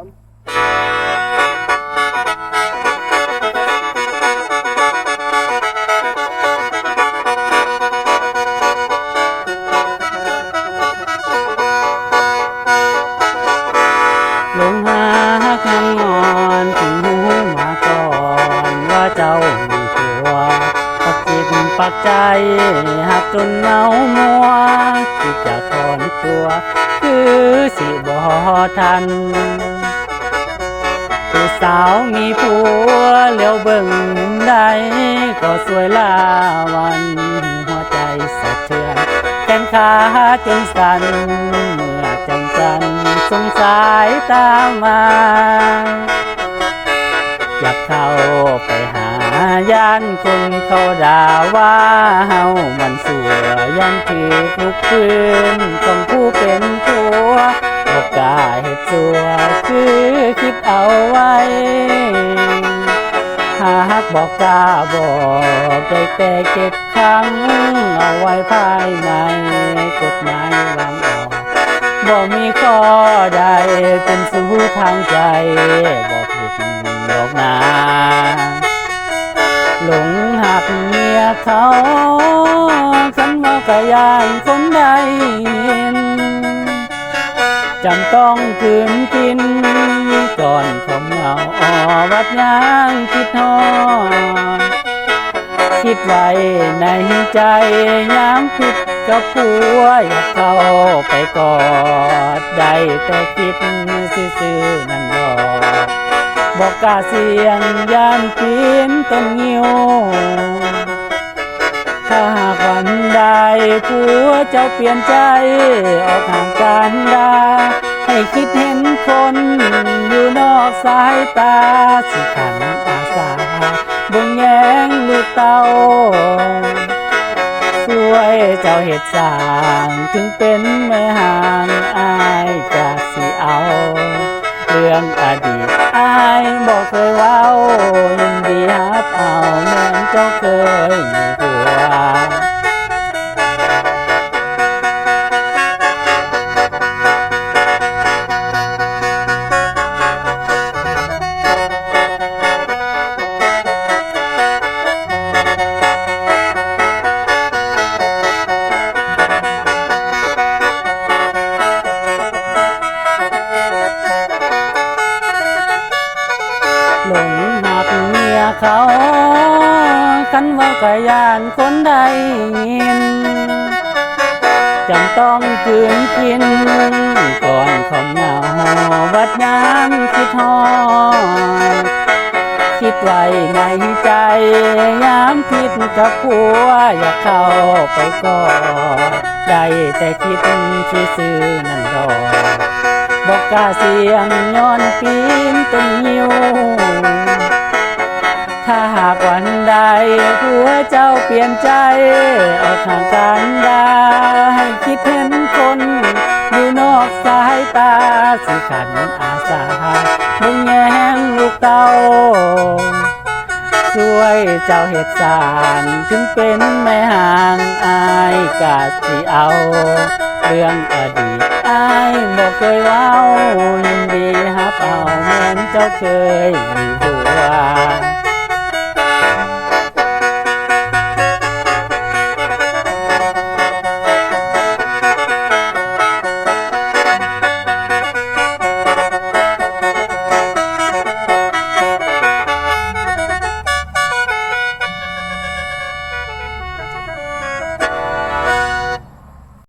ลงหาคำงอนถึงหูมาก่อนว่าเจ้ามีผัวปักจิตปักใจหักจนเมามัวที่จะถอนตัว คือสิบ่ทัน สาวมีผัวเลี้ยวเบิ่งได้ ก็สวยลาวันหัวใจสะเทือนแขนขาจนสั่นเมื่อจังจันสงสายตามาอยากเข้าไปหาย่านคนเขาด่าว่าเฮามันสัวยันถือทุกคืนต้องผู้เป็นผัว บอกกล้าเฮ็ดสัวคือคิดเอาไว้ หากบอกกล้าบอกได้แต่เก็บขังเอาไว้ภายในกฎหมายวางออกบ่มีข้อใดเป็นสู้ทางใจบ่ผิดดอกนา จำต้องคืนกิน ก่อนเขาเหงาออวัดยางคิดฮอดคิดไว้ในใจยามคิดกับผัวอยากเข้าไปกอดได้แต่คิดซื่อๆนั่นดอกบอกกาเสียงย่านปีนต้นงิ้วถ้าหากวันใดผัวเจ้าเปลี่ยนใจออกห่างกัน ให้คิดเห็นคนอยู่นอกสายตาสิขันอาสาบ่งแยงลูกเตาสวยเจ้าเห็ดสางถึงเป็นแม่ห่างอายกะสิเอา เรื่องอดีตอายบอกเคยเว้ายินดีฮับเอาแม่นเจ้าเคยมีผัว หลงหักเมียเขาคันว่ากะยานคนใดยินจำต้องคืนกิน ก่อนเขมเหงาวัดยามคิดทอคิดไว้ในใจยามผิดกับผัวอยากเข้าไปกอดได้แต่คิดซื่อๆนั่นดอ บอกกาเสียงย้อนปีนต้นยิวถ้าหากวันใดผัวเจ้าเปลี่ยนใจ ออกห่างกันได้ให้คิดเห็นคนอยู่นอกสายตาสิขันอาสาเบิ่งแยงลูกเต้าสวยเจ้าเห็ดสารถึงเป็นแม่ห่างอายกาสิเอา เรื่องอดีต อายบอกเคยเว้ายินดีฮับเอาแม่นเจ้าเคยมีผัว